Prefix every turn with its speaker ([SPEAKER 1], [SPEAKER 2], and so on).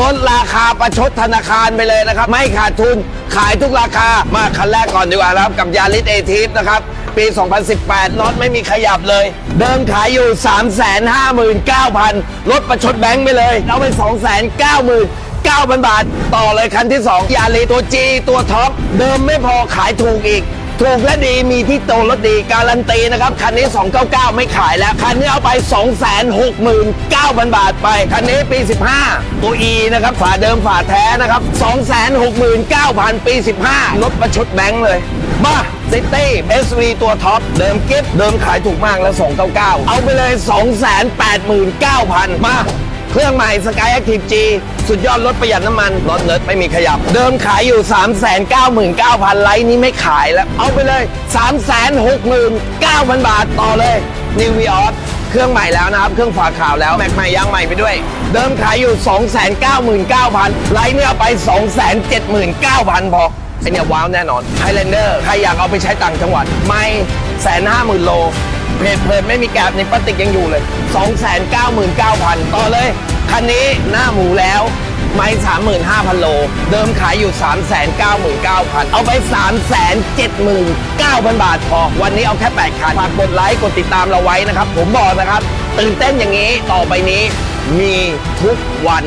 [SPEAKER 1] ลดราคาประชดธนาคารไปเลยนะครับ ไม่ขาดทุนขายทุกราคามาคันแรกก่อนดีกว่านะครับกับยาริสเอทีฟนะครับ ปี 2018 น็อตไม่มีขยับเลย เดิมขายอยู่ 359,000 ลดประชดแบงค์ไปเลยเอาไป290,000 9,000 บาท ต่อเลยคันที่ 2 ยาลีตัว G ตัวท็อปเดิมไม่พอขายถูกอีก ถูกและดีมีที่โตรถดีการันตีนะครับ คันนี้ 299 ไม่ขายแล้ว คันนี้เอาไป 269,000 บาทไป คันนี้ปี 15 ตัว E นะครับฝาเดิมฝาแท้นะครับ 269,000 ปี 15 ลดประชดแบงค์เลยมาซิตี้ SV ตัวท็อป เดิมกิฟเดิมขายถูกมากแล้ว 299 เอาไปเลย 289,000 มา เครื่องใหม่ Sky Active G สุดยอดลดประหยัดน้ำมัน รถเนิร์ดไม่มีขยับ เดิมขายอยู่ 399,000 ไลท์นี้ไม่ขายแล้ว เอาไปเลย 369,000 บาทต่อเลย New Vios เครื่องใหม่แล้วนะครับ เครื่องฝาขาวแล้ว แม็กใหม่ยางใหม่ไปด้วย เดิมขายอยู่ 299,000 ไลท์เนี่ยเอาไป 279,000 พอไอเนี่ยว้าวแน่นอน Highlander ใครอยากเอาไปใช้ต่างจังหวัด ไม่แสนห้าหมื่นโล เพจเพลินไม่มีแกลบในพลาสติกยังอยู่เลย 299,000 ต่อเลย คันนี้หน้าหมูแล้วไม่35,000 โล เดิมขายอยู่ 399,000 เอาไป 379,000 บาทพอ วันนี้เอาแค่ 8 คัน ฝากกดไลค์ กดติดตามเราไว้นะครับ ผมบอกนะครับ ตื่นเต้นอย่างนี้ ต่อไปนี้มีทุกวัน